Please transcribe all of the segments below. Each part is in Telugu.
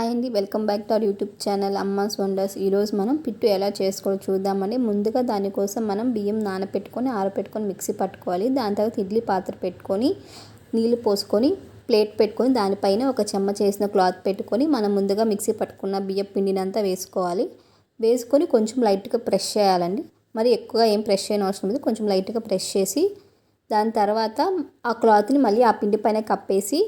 హాయ్ అండి welcome back to our YouTube channel Amma's wonders. ఈరోజు మనం పిట్టు ఎలా చేసుకోవాలో చూద్దామండి. ముందుగా దానికోసం మనం బియ్యం నానపెట్టుకొని ఆరపెట్టుకొని మిక్సీ పట్టుకోవాలి. దాని తర్వాత ఇడ్లీ పాత్ర పెట్టుకొని నీళ్ళు పోసుకొని ప్లేట్ పెట్టుకొని దానిపైన ఒక చెమ్మ చేసిన క్లాత్ పెట్టుకొని మనం ముందుగా మిక్సీ పట్టుకున్న బియ్యం పిండినంతా వేసుకోవాలి. వేసుకొని కొంచెం లైట్గా ప్రెష్ చేయాలండి. మరి ఎక్కువగా ఏం ప్రెష్ చేయని అవసరం లేదు. కొంచెం లైట్గా ప్రెష్ చేసి దాని తర్వాత ఆ క్లాత్ని మళ్ళీ ఆ పిండి పైన కప్పేసి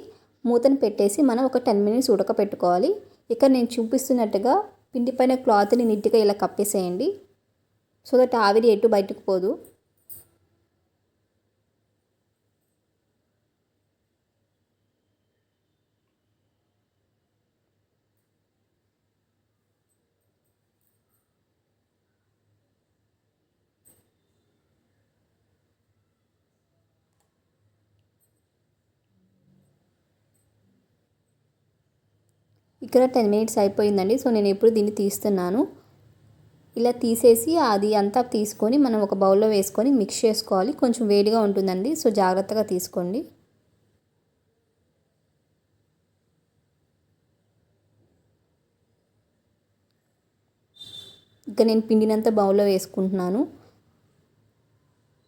మూతను పెట్టేసి మనం ఒక టెన్ మినిట్స్ ఉడకపెట్టుకోవాలి. ఇక్కడ నేను చూపిస్తున్నట్టుగా పిండి పైన క్లాత్ని నీట్గా ఇలా కప్పేసేయండి. సో దట్ ఆవిరి ఎటు బయటకు పోదు. ఇక్కడ టెన్ మినిట్స్ అయిపోయిందండి. సో నేను ఎప్పుడు దీన్ని తీస్తున్నాను. ఇలా తీసేసి అది అంతా తీసుకొని మనం ఒక బౌల్లో వేసుకొని మిక్స్ చేసుకోవాలి. కొంచెం వేడిగా ఉంటుందండి. సో జాగ్రత్తగా తీసుకోండి. ఇక నేను పిండినంత బౌల్లో వేసుకుంటున్నాను.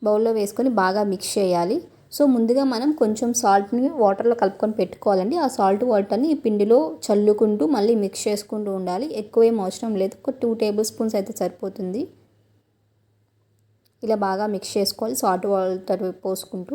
బౌల్లో వేసుకొని బాగా మిక్స్ చేయాలి. సో ముందుగా మనం కొంచెం సాల్ట్ని వాటర్లో కలుపుకొని పెట్టుకోవాలండి. ఆ సాల్ట్ వాటర్ని ఈ పిండిలో చల్లుకుంటూ మళ్ళీ మిక్స్ చేసుకుంటూ ఉండాలి. ఎక్కువ ఏం అవసరం లేదు. ఒక టూ టేబుల్ స్పూన్స్ అయితే సరిపోతుంది. ఇలా బాగా మిక్స్ చేసుకోవాలి. సాల్ట్ వాటర్ పోసుకుంటూ.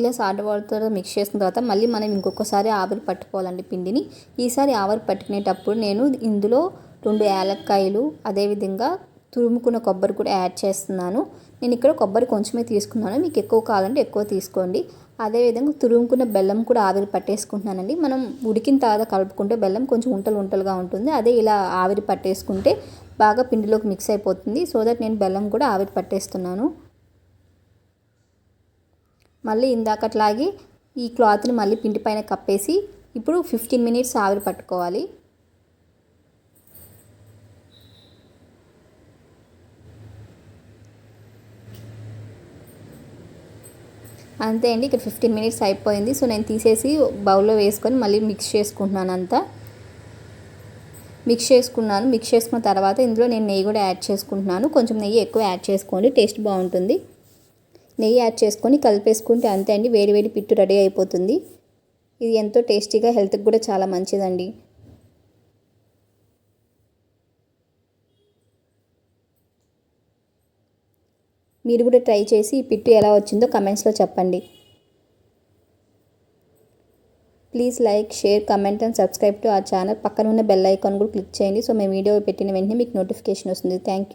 ఇలా సాల్ట్ వాటర్తో మిక్స్ చేసిన తర్వాత మళ్ళీ మనం ఇంకొకసారి ఆవిరి పట్టుకోవాలండి పిండిని. ఈసారి ఆవిరి పట్టుకునేటప్పుడు నేను ఇందులో రెండు యాలక్కాయలు అదేవిధంగా తురుముకున్న కొబ్బరి కూడా యాడ్ చేస్తున్నాను. నేను ఇక్కడ కొబ్బరి కొంచెమే తీసుకున్నాను. మీకు ఎక్కువ కావాలంటే ఎక్కువ తీసుకోండి. అదేవిధంగా తురుముకున్న బెల్లం కూడా ఆవిరి పట్టేసుకుంటున్నానండి. మనం ఉడికిన తర్వాత కలుపుకుంటే బెల్లం కొంచెం ఉంటలు ఉంటలుగా ఉంటుంది. అదే ఇలా ఆవిరి పట్టేసుకుంటే బాగా పిండిలోకి మిక్స్ అయిపోతుంది. సో దట్ నేను బెల్లం కూడా ఆవిరి పట్టేస్తున్నాను. మళ్ళీ ఇందాకట్లాగే ఈ క్లాత్ని మళ్ళీ పిండి పైన కప్పేసి ఇప్పుడు ఫిఫ్టీన్ మినిట్స్ ఆవిరి పట్టుకోవాలి. అంతే అండి ఇక్కడ ఫిఫ్టీన్ మినిట్స్ అయిపోయింది. సో నేను తీసేసి బౌల్లో వేసుకొని మళ్ళీ మిక్స్ చేసుకుంటున్నాను అంతా. మిక్స్ చేసుకున్నాను. మిక్స్ చేసుకున్న తర్వాత ఇందులో నేను నెయ్యి కూడా యాడ్ చేసుకుంటున్నాను. కొంచెం నెయ్యి ఎక్కువ యాడ్ చేసుకోండి టేస్ట్ బాగుంటుంది. నెయ్యి యాడ్ చేసుకొని కలిపేసుకుంటే అంతే అండి వేడి వేడి పిట్టు రెడీ అయిపోతుంది. ఇది ఎంతో టేస్టీగా హెల్త్కి కూడా చాలా మంచిదండి. మీరు కూడా ట్రై చేసి ఈ పిట్టు ఎలా వచ్చిందో కమెంట్స్లో చెప్పండి. Please like share comment and subscribe to ఆ ఛానల్. పక్కన ఉన్న బెల్ ఐకాన్ కూడా క్లిక్ చేయండి. సో మేము వీడియో పెట్టిన వెంటనే మీకు నోటిఫికేషన్ వస్తుంది. Thank you.